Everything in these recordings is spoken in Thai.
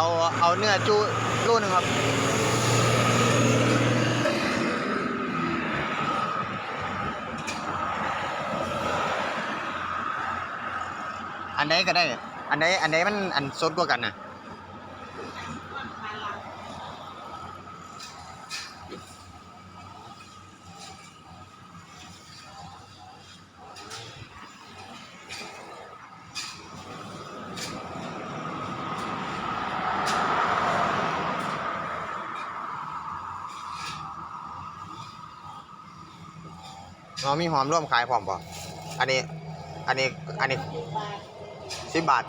เอาเอาเนื้อจูรูหนึ่งครับอันไหนก็ได้ อันไหนอันไหนมันอันสดกว่ากันนะ เรามีหอมร่วมขายพร้อมป่ะอันนี้ อันนี้ อันนี้สิบบาท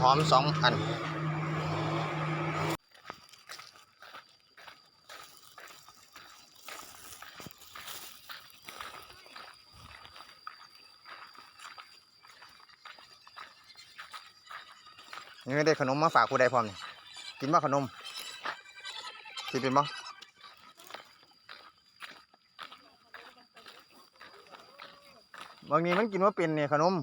หอมสองอันนี่ไม่ได้ขนมมาฝากผู้ใดพร้อมนี่กินบ่ขนมกินเป็นบ่บางนี้มันกินว่าเป็นเนี่ยขนม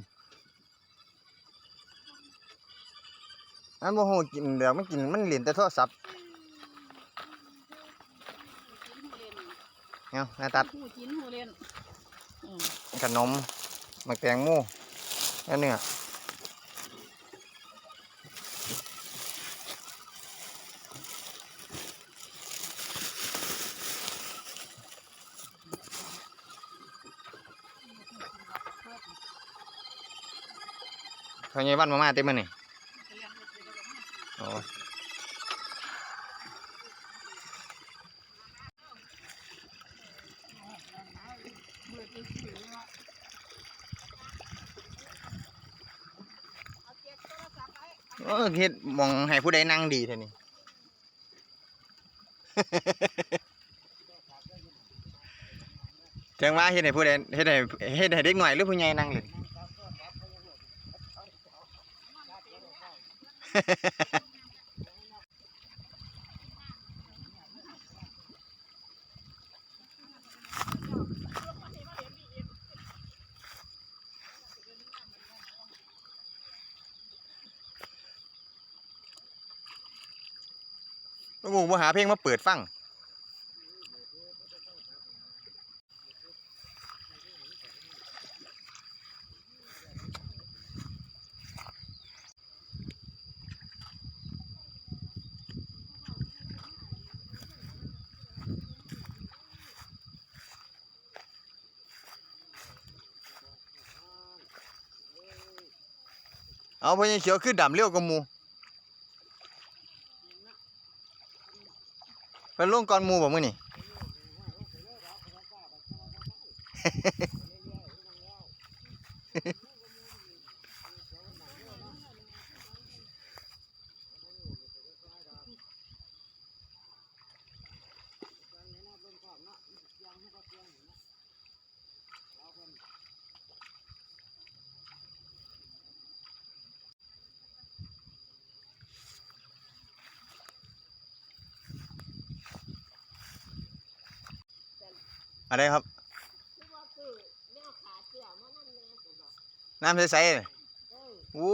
อันโมโหกินเดี๋ยวมันกินมันเหรียญแต่โทรศัพท์เนาะหน้าตัดหูจิ้นหูเล่นอืมขนมหมักแตงโมแล้วเนื้อเขาใหญ่บ้านมามาเต็มมันนี่ โอ้เออเฮ็ดมองให้ผู้ใดนั่งดีเท่านี้ จังว่าเฮ็ดให้ผู้ใดเฮ็ดให้เฮ็ดให้เด็กหน่อยหรือผู้ใหญ่นั่งเล่ นหมูมาหาเพลงมาเปิดฟังเอาพญาเขียวคือดำเลี้ยวกับมู เป็นลงก่อนหมูบ่มื้อนี่ อะไรครับ น้ำใสๆน่ะเออโอ้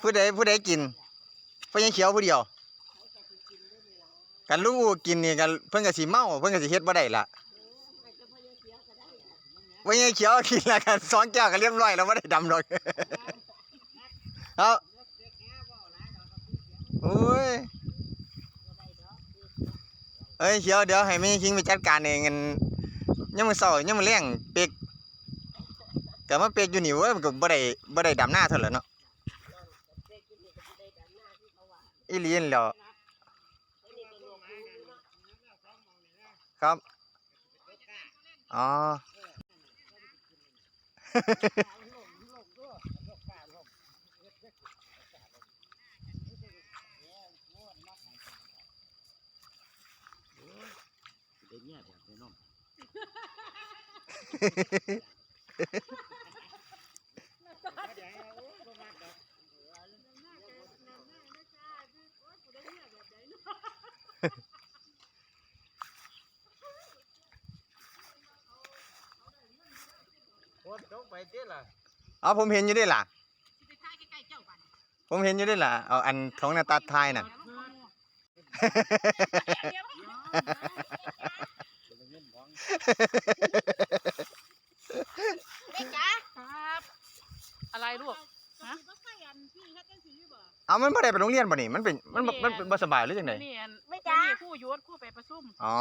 ผู้ใดผู้ใดกินเพิ่นยังเขียวผู้เดียว กันลูกกินนี่กันเพิ่นก็สิเมาเพิ่นก็สิเฮ็ดบ่ได้ละเพื่อเลี้ยงเสียก็ได้อะว่ายังเขียวกินล้วกันสองแก้วก็เรียบร้อยแล้วบ่ได้ดำดอกเอาโอ้ย เอ้ยเขียวเดี๋ยวให้แม่คิงไปจัดการเองกันยังมื้อเช้ายังมื้อแลงเป็กก็มาเปียกอยู่นี่เว้ยมันก็บ่ได้บ่ได้ดำหน้าเท่าไหร่เนาะอีเขาว่าอีหลีนแหล้วไอ้นี่ก็ลวกหมูเนาะครับ อ๋อ เด็กเนี่ยแบบน้อง โคตรจกไป เตี้ยล่ะเอาผมเห็นอยู่ด้วยล่ะสิไปถ่ายใกล้ๆเจ้าบัดผมเห็นอยู่ด้วยล่ะ เอาอันของหน้าตัดทายน่ะเดี๋ยว เป็นเงินของเด็กจ๋าครับ อะไรลูก ฮะบ่ใส่อันที่เฮ็ดจังซี่บ่เอามันบ่ได้ไปโรงเรียนบ่นี่มันเป็นมันบ่มันเป็นบ่สบายหรือจังไดนี่อันไม่จ้านี่ผู้ยศผู้ไปประชุมอ๋อ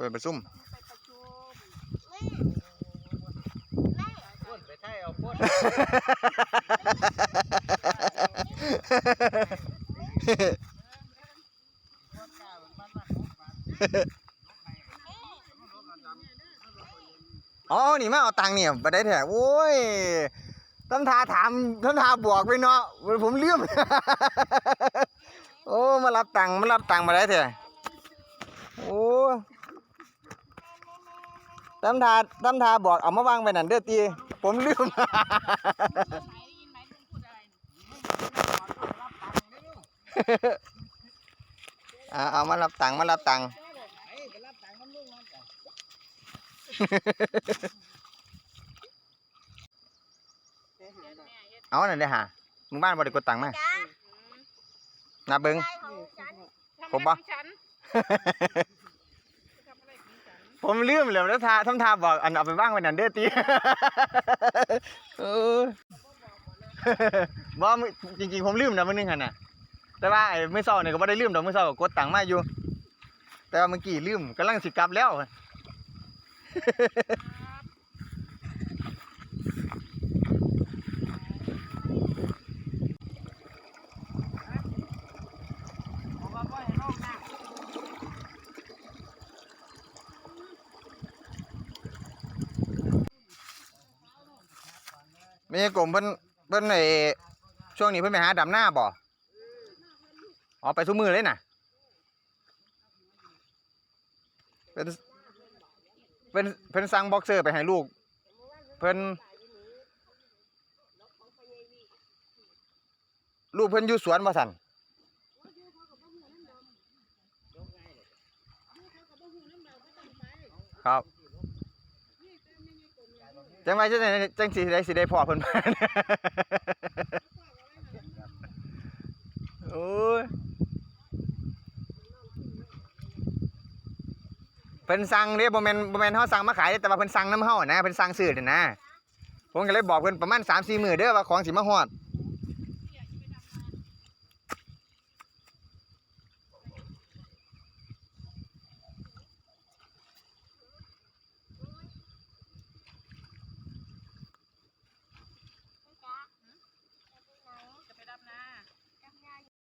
ไปประชุมไปประชุมพ่นไปไทยเอาพ่น อ๋อนี่มาเอาตังค์เนี่ยบ่ได้แท้โอ้ยทำทาถามทำทาบวกไปเนาะผมเลืมโอ้มารับตังค์มารับตังค์มาได้แท้โอ้ทำทาทำทาบอกเอามาวางไปนั่นเด้อตีผมลืมไหนได้ยินไหมลุงพูดอะไรน่ะอ่าเอามารับตังค์มารับตังค์ ไอ้ไปรับตังค์น้ำลุงนั่นจ้ะ เดี๋ยวแม่เฮ็ดเอานั่นเด้อฮะมึงบ้านบ่ได้กดตังค์มาจ้านับเบิ่ง ได้ของฉันทำผมอะไรปะของฉันทำอะไรของฉันผมลืมแล้วแล้วทาทำทาบอกอันเอาไปว่างไว้นั่นเด้อตีเออ บ่มื้อจริงๆ ผมลืมนะมื้อนึงหั่นน่ะ แต่ว่าไอ้มื้อเช้านี่ก็บ่ได้ลืมดอกมื้อเช้าก็กดตังค์มาอยู่ แต่ว่าเมื่อกี้ลืมกำลังสิกลับแล้วผ มีกลุ่มเพิ่นเพิ่นไอ้ช่วงนี้เพิ่นไปหาดำหน้าบ่อ๋อไปทุกมือเลยน่ะเป็น เป็นเพิ่นสั่งบ็อกเซอร์ไปให้ลูก เพิ่นลูกเพิ่นอยู่สวนบ่สั่นครับจังไว้จังไดจังสิได้สิได้พ่อเพิ่นมา โอ้ยเพิ่นสั่งเด้บ่แม่นบ่แม่นเฮาสั่งมาขายเด้แต่ว่าเพิ่นสั่งน้ำเฮานะเพิ่นสั่งซื้อเด้นะผมก็เลยบอกเพิ่นประมาณ3-4มื้อเด้อว่าของสิมาฮอด